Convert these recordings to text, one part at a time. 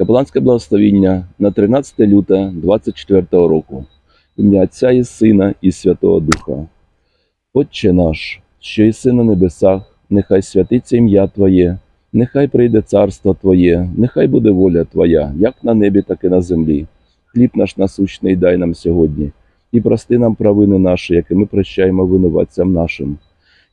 Капеланське благословіння на 13 люта 24 року. Ім'я Отця і Сина і Святого Духа. Отче наш, що єси на небесах, нехай святиться ім'я Твоє, нехай прийде царство Твоє, нехай буде воля Твоя, як на небі, так і на землі. Хліб наш насущний дай нам сьогодні, і прости нам провини наші, які ми прощаємо винуватцям нашим.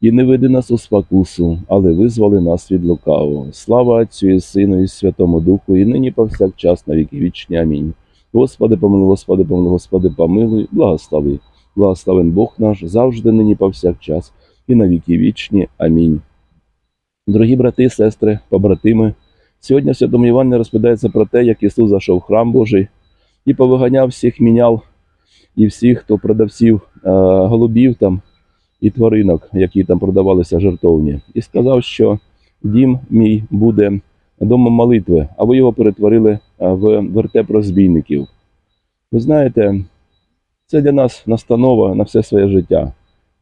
І не веди нас у спокусу, але визволи нас від лукавого. Слава Отцю і Сину, і Святому Духу, і нині повсякчас на віки вічні. Амінь. Господи, помилуй, Господи, помилуй, Господи, помилуй, благослови. Благословен Бог наш завжди, нині повсякчас, і на віки вічні. Амінь. Дорогі брати сестри, побратими, сьогодні в Святому Євангелії розповідається про те, як Ісус зайшов в храм Божий і повиганяв всіх міняв і всіх, хто продавців е, голубів там і тваринок, які там продавалися жертовні, і сказав, що дім мій буде домом молитви, а ви його перетворили в вертеп розбійників. Ви знаєте, це для нас настанова на все своє життя.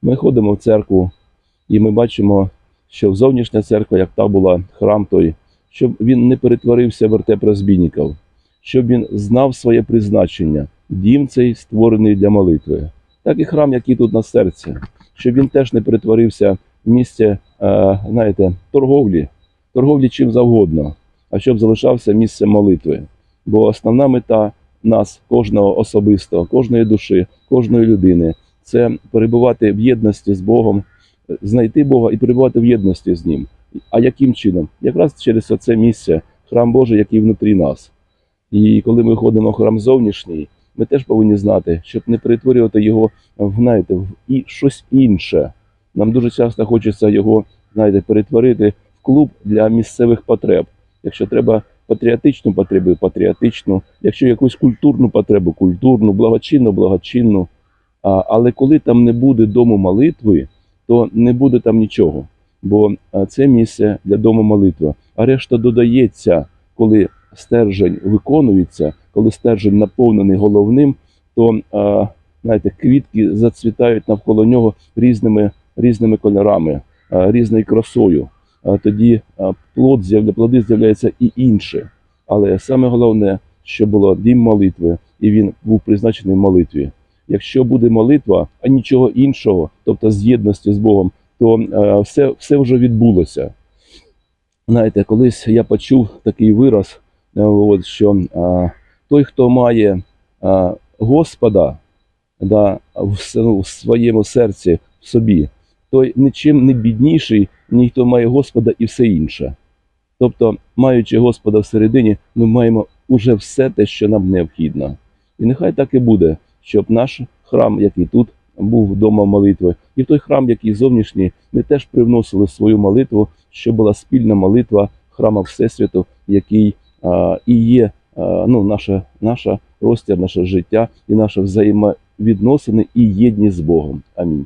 Ми ходимо в церкву і ми бачимо, що зовнішня церква, як та була храм той, щоб він не перетворився в вертеп розбійників, щоб він знав своє призначення. Дім цей створений для молитви. Так і храм, який тут на серці, щоб він теж не перетворився в місце, е, знаєте, торговлі, торговлі чим завгодно, а щоб залишався місцем молитви. Бо основна мета нас, кожного особисто, кожної душі, кожної людини, це перебувати в єдності з Богом, знайти Бога і перебувати в єдності з Ним. А яким чином? Якраз через оце місце, храм Божий, який внутрі нас. І коли ми ходимо в храм зовнішній, ми теж повинні знати, щоб не перетворювати його в, знаєте, в і щось інше. Нам дуже часто хочеться його, знаєте, перетворити в клуб для місцевих потреб. Якщо треба патріотичну потребу, патріотичну, якщо якусь культурну потребу, культурну, благочинну, благочинну. Але коли там не буде дому молитви, то не буде там нічого. Бо це місце для дому молитви. А решта додається, коли стержень виконується, коли стержень наповнений головним, то знаєте, квітки зацвітають навколо нього різними, різними кольорами, різною красою. Тоді плод з'явля, плоди з'являються і інше. Але саме головне, що було дім молитви, і він був призначений молитві. Якщо буде молитва, а нічого іншого, тобто з єдності з Богом, то все, все вже відбулося. Знаєте, колись я почув такий вираз, от, що той, хто має е, Господа да, в, ну, в своєму серці, в собі, той нічим не бідніший, ніж хто має Господа і все інше. Тобто, маючи Господа всередині, ми маємо уже все те, що нам необхідно. І нехай так і буде, щоб наш храм, який тут був домом молитви, і в той храм, який зовнішній, ми теж привносили свою молитву, щоб була спільна молитва храма Всесвіту, який а, і є а, ну, наша, наша розтір, наше життя і наше взаємовідносини і єдність з Богом. Амінь.